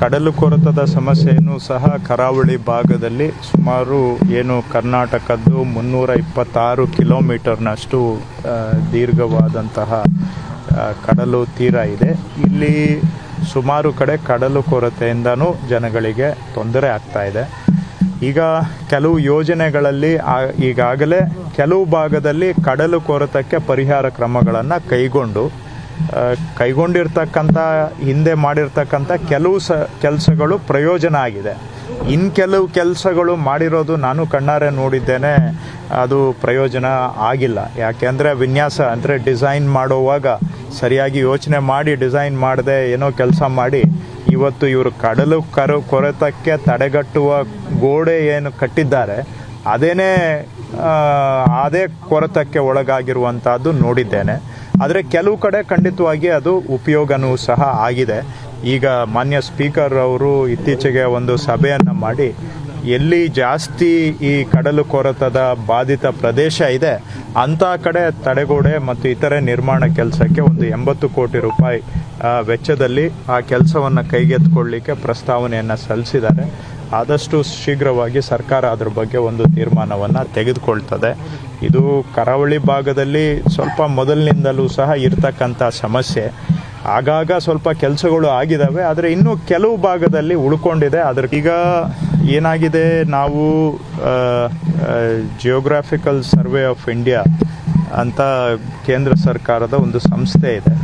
ಕಡಲು ಕೊರತದ ಸಮಸ್ಯೆಯನ್ನು ಸಹ ಕರಾವಳಿ ಭಾಗದಲ್ಲಿ ಸುಮಾರು ಏನು ಕರ್ನಾಟಕದ್ದು ಮುನ್ನೂರ ಇಪ್ಪತ್ತಾರು ಕಿಲೋಮೀಟರ್ನಷ್ಟು ದೀರ್ಘವಾದಂತಹ ಕಡಲು ತೀರ ಇದೆ. ಇಲ್ಲಿ ಸುಮಾರು ಕಡೆ ಕಡಲು ಕೊರತೆಯಿಂದನೂ ಜನಗಳಿಗೆ ತೊಂದರೆ ಆಗ್ತಾ ಇದೆ. ಈಗ ಕೆಲವು ಯೋಜನೆಗಳಲ್ಲಿ ಈಗಾಗಲೇ ಕೆಲವು ಭಾಗದಲ್ಲಿ ಕಡಲು ಕೊರತಕ್ಕೆ ಪರಿಹಾರ ಕ್ರಮಗಳನ್ನು ಕೈಗೊಂಡು ಕೈಗೊಂಡಿರ್ತಕ್ಕಂಥ, ಹಿಂದೆ ಮಾಡಿರ್ತಕ್ಕಂಥ ಕೆಲವು ಸ, ಕೆಲಸಗಳು ಪ್ರಯೋಜನ ಆಗಿದೆ. ಇನ್ನು ಕೆಲವು ಕೆಲಸಗಳು ಮಾಡಿರೋದು ನಾನು ಕಣ್ಣಾರೆ ನೋಡಿದ್ದೇನೆ, ಅದು ಪ್ರಯೋಜನ ಆಗಿಲ್ಲ. ಯಾಕೆಂದರೆ ವಿನ್ಯಾಸ, ಅಂದರೆ ಡಿಸೈನ್ ಮಾಡುವಾಗ ಸರಿಯಾಗಿ ಯೋಚನೆ ಮಾಡಿ, ಡಿಸೈನ್ ಮಾಡದೆ ಏನೋ ಕೆಲಸ ಮಾಡಿ, ಇವತ್ತು ಇವರು ಕಡಲು ಕರು, ಕೊರೆತಕ್ಕೆ ತಡೆಗಟ್ಟುವ ಗೋಡೆ ಏನು ಕಟ್ಟಿದ್ದಾರೆ, ಅದೇನೇ ಅದೇ ಕೊರೆತಕ್ಕೆ ಒಳಗಾಗಿರುವಂಥದ್ದು ನೋಡಿದ್ದೇನೆ. ಆದರೆ ಕೆಲವು ಕಡೆ ಖಂಡಿತವಾಗಿ ಅದು ಉಪಯೋಗನೂ ಸಹ ಆಗಿದೆ. ಈಗ ಮಾನ್ಯ ಸ್ಪೀಕರ್ ಅವರು ಇತ್ತೀಚೆಗೆ ಒಂದು ಸಭೆಯನ್ನು ಮಾಡಿ, ಎಲ್ಲಿ ಜಾಸ್ತಿ ಈ ಕಡಲು ಕೊರತದ ಬಾಧಿತ ಪ್ರದೇಶ ಇದೆ ಅಂಥ ಕಡೆ ತಡೆಗೋಡೆ ಮತ್ತು ಇತರೆ ನಿರ್ಮಾಣ ಕೆಲಸಕ್ಕೆ ಒಂದು ಎಂಬತ್ತು ಕೋಟಿ ರೂಪಾಯಿ ವೆಚ್ಚದಲ್ಲಿ ಆ ಕೆಲಸವನ್ನು ಕೈಗೆತ್ತಿಕೊಳ್ಳಿಕ್ಕೆ ಪ್ರಸ್ತಾವನೆಯನ್ನು ಸಲ್ಲಿಸಿದ್ದಾರೆ. ಆದಷ್ಟು ಶೀಘ್ರವಾಗಿ ಸರ್ಕಾರ ಅದ್ರ ಬಗ್ಗೆ ಒಂದು ತೀರ್ಮಾನವನ್ನು ತೆಗೆದುಕೊಳ್ತದೆ. ಇದು ಕರಾವಳಿ ಭಾಗದಲ್ಲಿ ಸ್ವಲ್ಪ ಮೊದಲಿನಿಂದಲೂ ಸಹ ಇರ್ತಕ್ಕಂಥ ಸಮಸ್ಯೆ. ಆಗಾಗ ಸ್ವಲ್ಪ ಕೆಲಸಗಳು ಆಗಿದ್ದಾವೆ ಆದರೆ ಇನ್ನೂ ಕೆಲವು ಭಾಗದಲ್ಲಿ ಉಳ್ಕೊಂಡಿದೆ. ಅದ್ರ ಈಗ ಏನಾಗಿದೆ, ನಾವು ಜಿಯೋಗ್ರಾಫಿಕಲ್ ಸರ್ವೆ ಆಫ್ ಇಂಡಿಯಾ ಅಂತ ಕೇಂದ್ರ ಸರ್ಕಾರದ ಒಂದು ಸಂಸ್ಥೆ ಇದೆ.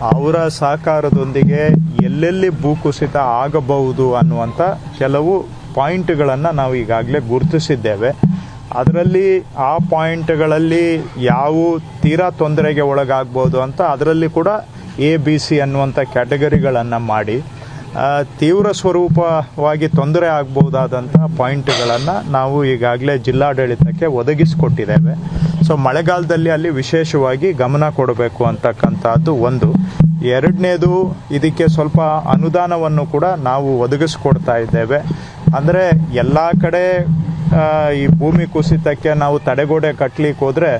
ಅವರ ಸಹಕಾರದೊಂದಿಗೆ ಎಲ್ಲೆಲ್ಲಿ ಭೂಕುಸಿತ ಆಗಬಹುದು ಅನ್ನುವಂಥ ಕೆಲವು ಪಾಯಿಂಟ್ಗಳನ್ನು ನಾವು ಈಗಾಗಲೇ ಗುರುತಿಸಿದ್ದೇವೆ. ಅದರಲ್ಲಿ ಆ ಪಾಯಿಂಟ್ಗಳಲ್ಲಿ ಯಾವ ತೀರಾ ತೊಂದರೆಗೆ ಒಳಗಾಗ್ಬೋದು ಅಂತ ಅದರಲ್ಲಿ ಕೂಡ ಎ ಬಿ ಸಿ ಅನ್ನುವಂಥ ಕ್ಯಾಟಗರಿಗಳನ್ನು ಮಾಡಿ ತೀವ್ರ ಸ್ವರೂಪವಾಗಿ ತೊಂದರೆ ಆಗ್ಬೋದಾದಂಥ ಪಾಯಿಂಟ್ಗಳನ್ನು ನಾವು ಈಗಾಗಲೇ ಜಿಲ್ಲಾಡಳಿತಕ್ಕೆ ಒದಗಿಸಿಕೊಟ್ಟಿದ್ದೇವೆ. ಸೊ, ಮಳೆಗಾಲದಲ್ಲಿ ಅಲ್ಲಿ ವಿಶೇಷವಾಗಿ ಗಮನ ಕೊಡಬೇಕು ಅಂತಕ್ಕಂಥದ್ದು ಒಂದು. ಎರಡನೇದು, ಇದಕ್ಕೆ ಸ್ವಲ್ಪ ಅನುದಾನವನ್ನು ಕೂಡ ನಾವು ಒದಗಿಸ್ಕೊಡ್ತಾ ಇದ್ದೇವೆ. ಅಂದರೆ, ಎಲ್ಲ ಕಡೆ ಈ ಭೂಮಿ ಕುಸಿತಕ್ಕೆ ನಾವು ತಡೆಗೋಡೆ ಕಟ್ಟಲಿಕ್ಕೆ ಹೋದರೆ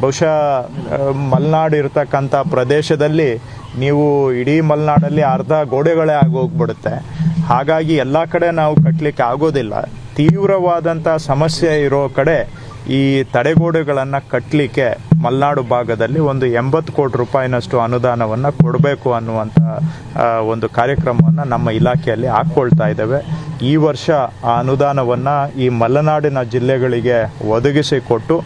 ಬಹುಶಃ ಮಲೆನಾಡು ಇರತಕ್ಕಂಥ ಪ್ರದೇಶದಲ್ಲಿ ನೀವು ಇಡೀ ಮಲೆನಾಡಲ್ಲಿ ಅರ್ಧ ಗೋಡೆಗಳೇ ಆಗೋಗ್ಬಿಡುತ್ತೆ ಹಾಗಾಗಿ ಎಲ್ಲ ಕಡೆ ನಾವು ಕಟ್ಟಲಿಕ್ಕೆ ಆಗೋದಿಲ್ಲ. ತೀವ್ರವಾದಂಥ ಸಮಸ್ಯೆ ಇರೋ ಕಡೆ ಈ ತಡೆಗೋಡೆಗಳನ್ನು ಕಟ್ಟಲಿಕ್ಕೆ ಮಲೆನಾಡು ಭಾಗದಲ್ಲಿ ಒಂದು ಎಂಬತ್ತು ಕೋಟಿ ರೂಪಾಯಿನಷ್ಟು ಅನುದಾನವನ್ನು ಕೊಡಬೇಕು ಅನ್ನುವಂಥ ಒಂದು ಕಾರ್ಯಕ್ರಮವನ್ನು ನಮ್ಮ ಇಲಾಖೆಯಲ್ಲಿ ಹಾಕ್ಕೊಳ್ತಾ ಇದ್ದೇವೆ. ಈ ವರ್ಷ ಆ ಅನುದಾನವನ್ನು ಈ ಮಲೆನಾಡಿನ ಜಿಲ್ಲೆಗಳಿಗೆ ಒದಗಿಸಿಕೊಟ್ಟು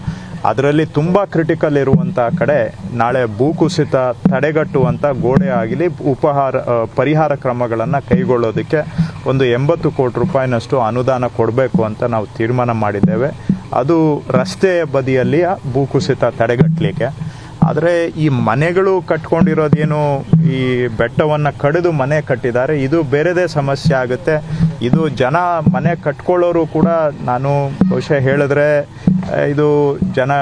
ಅದರಲ್ಲಿ ತುಂಬ ಕ್ರಿಟಿಕಲ್ ಇರುವಂಥ ಕಡೆ ನಾಳೆ ಭೂಕುಸಿತ ತಡೆಗಟ್ಟುವಂಥ ಗೋಡೆ ಆಗಲಿ ಉಪಹಾರ ಪರಿಹಾರ ಕ್ರಮಗಳನ್ನು ಕೈಗೊಳ್ಳೋದಕ್ಕೆ ಒಂದು ಎಂಬತ್ತು ಕೋಟಿ ರೂಪಾಯಿನಷ್ಟು ಅನುದಾನ ಕೊಡಬೇಕು ಅಂತ ನಾವು ತೀರ್ಮಾನ ಮಾಡಿದ್ದೇವೆ. ಅದು ರಸ್ತೆಯ ಬದಿಯಲ್ಲಿ ಭೂಕುಸಿತ ತಡೆಗಟ್ಟಲಿಕ್ಕೆ. ಆದರೆ ಈ ಮನೆಗಳು ಕಟ್ಕೊಂಡಿರೋದೇನು, ಈ ಬೆಟ್ಟವನ್ನು ಕಡಿದು ಮನೆ ಕಟ್ಟಿದ್ದಾರೆ, ಇದು ಬೇರೆದೇ ಸಮಸ್ಯೆ ಆಗುತ್ತೆ. ಇದು ಜನ ಮನೆ ಕಟ್ಕೊಳ್ಳೋರು ಕೂಡ ನಾನು ಬಹುಶಃ ಹೇಳಿದ್ರೆ ಇದು ಜನ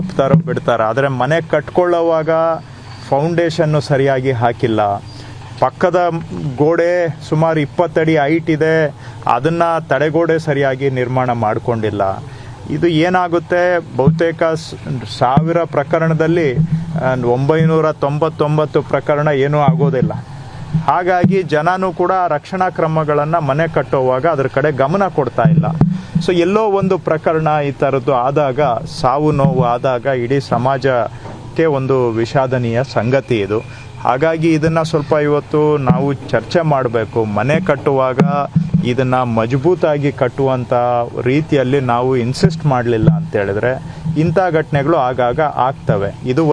ಒಪ್ತಾರೋ ಬಿಡ್ತಾರೋ. ಆದರೆ ಮನೆ ಕಟ್ಕೊಳ್ಳೋವಾಗ ಫೌಂಡೇಶನ್ನು ಸರಿಯಾಗಿ ಹಾಕಿಲ್ಲ. ಪಕ್ಕದ ಗೋಡೆ ಸುಮಾರು ಇಪ್ಪತ್ತಡಿ ಹೈಟ್ ಇದೆ, ಅದನ್ನು ತಡೆಗೋಡೆ ಸರಿಯಾಗಿ ನಿರ್ಮಾಣ ಮಾಡಿಕೊಂಡಿಲ್ಲ. ಇದು ಏನಾಗುತ್ತೆ? ಬಹುತೇಕ ಸಾವಿರ ಪ್ರಕರಣದಲ್ಲಿ ಒಂಬೈನೂರ ತೊಂಬತ್ತೊಂಬತ್ತು ಪ್ರಕರಣ ಏನೂ ಆಗೋದಿಲ್ಲ. ಹಾಗಾಗಿ ಜನನೂ ಕೂಡ ರಕ್ಷಣಾ ಕ್ರಮಗಳನ್ನು ಮನೆ ಕಟ್ಟುವಾಗ ಅದರ ಕಡೆ ಗಮನ ಕೊಡ್ತಾ ಇಲ್ಲ. ಸೊ ಎಲ್ಲೋ ಒಂದು ಪ್ರಕರಣ ಈ ಥರದ್ದು ಆದಾಗ, ಸಾವು ನೋವು ಆದಾಗ ಇಡೀ ಸಮಾಜಕ್ಕೆ ಒಂದು ವಿಷಾದನೀಯ ಸಂಗತಿ ಇದು. ಹಾಗಾಗಿ ಇದನ್ನು ಸ್ವಲ್ಪ ಇವತ್ತು ನಾವು ಚರ್ಚೆ ಮಾಡಬೇಕು. ಮನೆ ಕಟ್ಟುವಾಗ ಇದನ್ನು ಮಜಬೂತಾಗಿ ಕಟ್ಟುವಂಥ ರೀತಿಯಲ್ಲಿ ನಾವು ಇನ್ಸಿಸ್ಟ್ ಮಾಡಲಿಲ್ಲ ಅಂತ ಹೇಳಿದ್ರೆ ಇಂಥ ಘಟನೆಗಳು ಆಗಾಗ ಆಗ್ತವೆ. ಇದು